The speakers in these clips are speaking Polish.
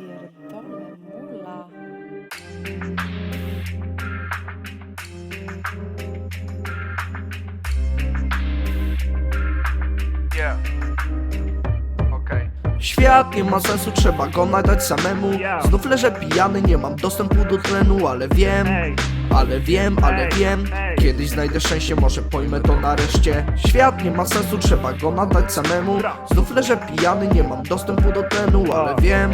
pierdolę mula. Yeah. Świat nie ma sensu, trzeba go nadać samemu. Znów leżę pijany, nie mam dostępu do tlenu Ale wiem, ale wiem, ale wiem. Kiedyś znajdę szczęście, może pojmę to nareszcie. Świat nie ma sensu, trzeba go nadać samemu. Znów leżę pijany, nie mam dostępu do tlenu Ale oh. wiem,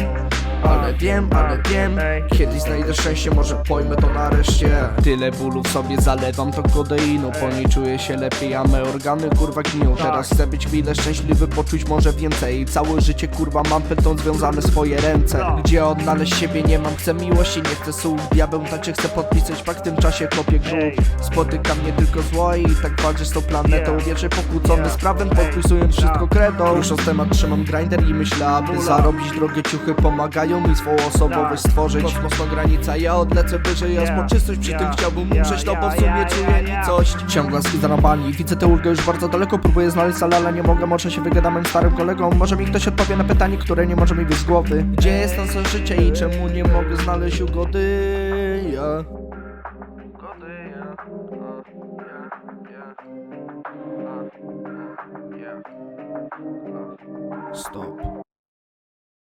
ale wiem, ale wiem. Kiedyś znajdę szczęście, może pojmę to nareszcie. Tyle bólu w sobie zalewam to kodeiną Po niej czuję się lepiej, a me organy kurwa gniją. Teraz chcę być chwilę szczęśliwy, poczuć może więcej. Całe życie kurwa mam pętą związane swoje ręce. Gdzie odnaleźć siebie nie mam, chcę miłości, nie chcę słów. Diabeł na cię chcę podpisać, fakt w tym czasie kopię grób Spotyka mnie tylko zło i tak walczę z tą planetą. Wierzę pokłócony z prawem, podpisując wszystko kredą Rusząc temat trzymam grinder i myślę, aby zarobić drogie ciuchy Pomagają mi swą osobowość tak. stworzyć Kosmos to granica, ja odlecę wyżej, ja yeah. czystość Przy tym chciałbym umrzeć, no bo w sumie czuję nicość Ciągle zdarabani, widzę tę ulgę już bardzo daleko Próbuję znaleźć salala, nie mogę, może się wygadam moim starym kolegą. Może mi ktoś odpowie na pytanie, które nie może mi wyjść z głowy. Gdzie jest nasze życie i czemu nie mogę znaleźć ugody? Yeah. Stop.